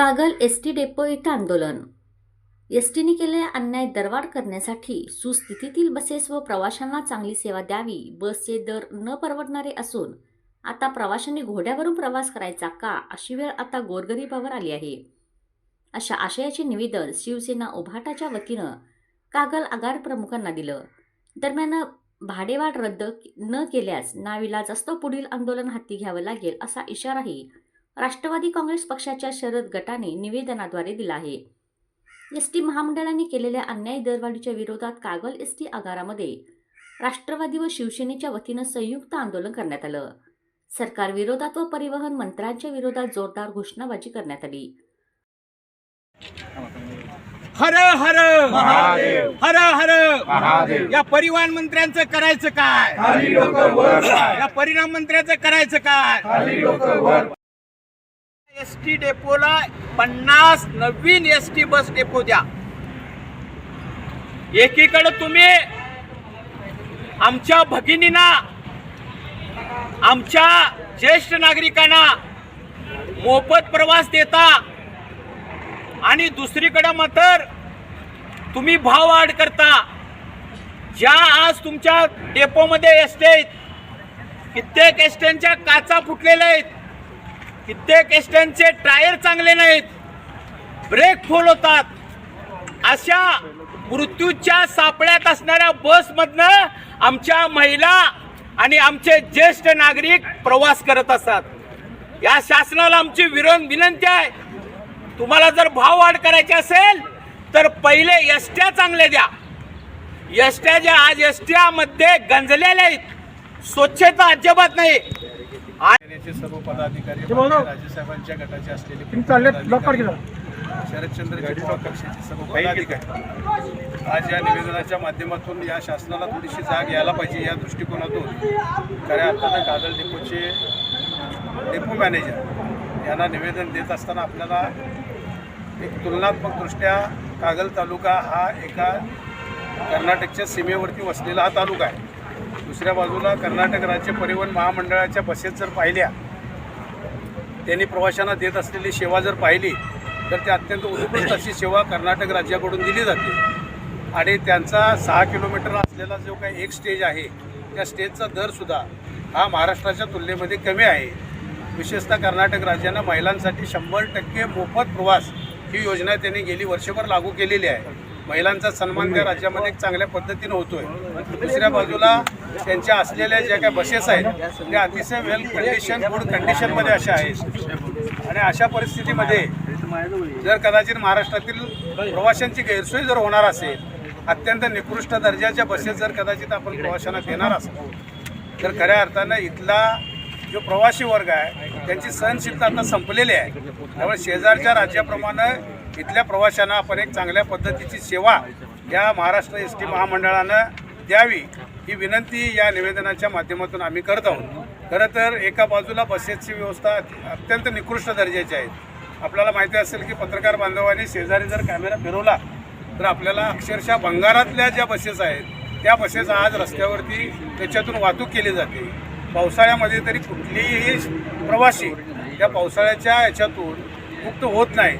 Kagal S T depot इथं आंदोलन. S टीने केलेल्या अन्याय दरवाढ करण्यासाठी सुस्थितीतील बसेस व प्रवाशांना चांगली सेवा द्यावी बसचे दर न परवडणारे असून आता प्रवाशांनी घोड्यावरून प्रवास करायचा का अशी वेळ आता गोरगरिबावर आली आहे. अशा आशयाचे निवेदन शिवसेना उभाटाच्या वतीनं कागल आगार प्रमुखांना दिलं. दरम्यान भाडेवाढ रद्द न केल्यास नाविलाज असतो पुढील आंदोलन हाती घ्यावं लागेल असा इशाराही राष्ट्रवादी काँग्रेस पक्षाच्या शरद गटाने निवेदनाद्वारे दिला आहे एस टी महामंडळाने केलेल्या अन्याय दरवाढीच्या विरोधात कागल एस टी आगारामध्ये राष्ट्रवादी व शिवसेनेच्या वतीनं संयुक्त आंदोलन करण्यात आलं सरकार विरोधात व परिवहन मंत्र्यांच्या विरोधात जोरदार घोषणाबाजी करण्यात आली हर हर महादेव. हर हर महादेव. या परिवहन मंत्र्यांचं करायचं काय. या परिणाम मंत्र्याचं करायचं काय एस टी डेपोला पन्नास नवीन एस टी बस डेपो द्या. एकीकडे तुम्ही आमच्या भगिनींना आमच्या ज्येष्ठ नागरिकांना मोफत प्रवास देता आणि दुसरीकडे मात्र तुम्ही भाव वाढ करता. ज्या आज तुमच्या डेपोमध्ये एसटे आहेत कित्येक एसट्यांच्या काचा फुटलेल्या आहेत कित्येक एसट्यांचे टायर चांगले नाहीत. ब्रेक फोल होतात. अशा मृत्यूच्या सापळ्यात असणाऱ्या बसमधनं आमच्या महिला आणि आमचे ज्येष्ठ नागरिक प्रवास करत असतात. या शासनाला आमची विरोध विनंती आहे. तुम्हाला जर भाव वाढ करायची असेल तर पहिले एसट्या चांगल्या द्या. एसट्या ज्या आज एसट्यामध्ये गंजलेल्या आहेत. स्वच्छता अजिबात नाही. सेनेचे सर्व पदाधिकारी राजेसाहेबांच्या गटाचे असलेले शरदचंद्रजी पवार पक्षाचे सर्व पदाधिकारी. आज या निवेदनाच्या माध्यमातून या शासनाला थोडीशी जाग यायला पाहिजे या दृष्टिकोनातून. खऱ्या अर्थानं कागल डेपोचे डेपो मॅनेजर यांना निवेदन देत असताना आपल्याला एक तुलनात्मकदृष्ट्या कागल तालुका हा एका कर्नाटकच्या सीमेवरती वसलेला हा तालुका आहे. दुसऱ्या बाजूला कर्नाटक राज्य परिवहन महामंडळाच्या बसेस जर पाहिल्या त्यांनी प्रवाशांना देत असलेली सेवा जर पाहिली तर ते अत्यंत उत्कृष्ट अशी सेवा कर्नाटक राज्याकडून दिली जाते. आणि त्यांचा सहा किलोमीटर असलेला जो काही एक स्टेज आहे त्या स्टेजचा दरसुद्धा हा महाराष्ट्राच्या तुलनेमध्ये कमी आहे. विशेषतः कर्नाटक राज्यानं महिलांसाठी शंभर टक्के मोफत प्रवास ही योजना त्यांनी गेली वर्षभर लागू केलेली आहे. महिलांचा सन्मान त्या राज्यामध्ये एक चांगल्या पद्धतीनं होतोय. दुसऱ्या बाजूला त्यांच्या असलेल्या ज्या काही बसेस आहेत त्या अतिशय वेल कंडिशन गुड कंडिशनमध्ये अशा आहेत. आणि अशा परिस्थितीमध्ये जर कदाचित महाराष्ट्रातील प्रवाशांची गैरसोय जर होणार असेल अत्यंत निकृष्ट दर्जाच्या बसेस जर कदाचित आपण प्रवाशांना देणार असेल तर खऱ्या अर्थानं इथला जो प्रवासी वर्ग आहे त्यांची सहनशीलता आता संपलेली आहे. त्यामुळे शेजारच्या राज्याप्रमाणे इथल्या प्रवाशांना आपण एक चांगल्या पद्धतीची सेवा या महाराष्ट्र एस टी महामंडळानं द्यावी. ही विनंती या निवेदनाच्या माध्यमातून आम्ही करत आहोत. खरं तर एका बाजूला बसेसची व्यवस्था अत्यंत निकृष्ट दर्जाची आहे. आपल्याला माहिती असेल की पत्रकार बांधवांनी शेजारी जर कॅमेरा फिरवला तर आपल्याला अक्षरशः भंगारातल्या ज्या बसेस आहेत त्या बसेस आज रस्त्यावरती त्याच्यातून वाहतूक केली जाते. पावसाळ्यामध्ये तरी कुठलीही प्रवासी त्या पावसाळ्याच्या याच्यातून मुक्त होत नाही.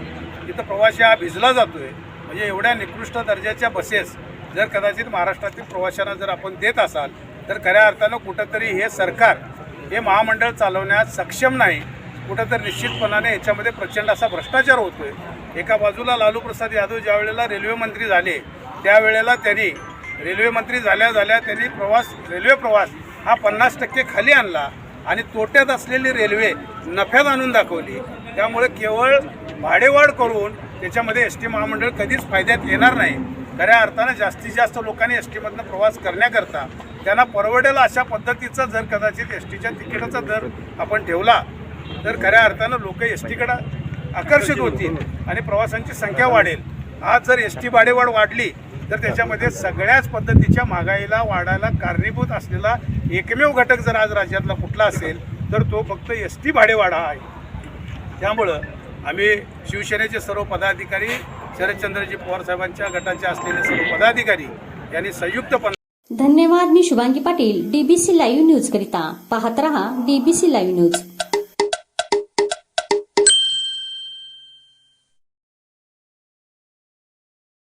इथं प्रवासी हा भिजला जातोय. म्हणजे एवढ्या निकृष्ट दर्जाच्या बसेस जर कदाचित महाराष्ट्रातील प्रवाशांना जर आपण देत असाल तर खऱ्या अर्थानं कुठंतरी हे सरकार हे महामंडळ चालवण्यात सक्षम नाही. कुठंतरी निश्चितपणाने याच्यामध्ये प्रचंड असा भ्रष्टाचार होतोय. एका बाजूला लालू प्रसाद यादव ज्या वेळेला रेल्वे मंत्री झाले त्यावेळेला त्यांनी रेल्वे मंत्री झाल्या झाल्या त्यांनी प्रवास रेल्वे प्रवास हा पन्नास टक्के खाली आणला आणि तोट्यात असलेली रेल्वे नफ्यात आणून दाखवली. त्यामुळे केवळ भाडेवाढ करून त्याच्यामध्ये एस टी महामंडळ कधीच फायद्यात येणार नाही. खऱ्या अर्थानं जास्तीत जास्त लोकांनी एस टीमधनं प्रवास करण्याकरता त्यांना परवडेल अशा पद्धतीचा जर कदाचित एस टीच्या तिकिटाचा दर आपण ठेवला तर खऱ्या अर्थानं लोक एस टीकडं आकर्षित होतील आणि प्रवासांची संख्या वाढेल. आज जर एस टी भाडेवाढ वाढली तर त्याच्यामध्ये सगळ्याच पद्धतीच्या महागाईला वाढायला कारणीभूत असलेला एकमेव घटक जर आज राज्यातला कुठला असेल तर तो फक्त एस टी भाडेवाढा आहे. त्यामुळं आम्ही शिवसेनेचे सर्व पदाधिकारी शरदचंद्रजी पवार साहेबांच्या गटाचे असलेले सर्व पदाधिकारी यांनी संयुक्तपणे धन्यवाद मी Shubhangi Patil DBC live news करिता. पाहत रहा डीबीसी लाईव्ह न्यूज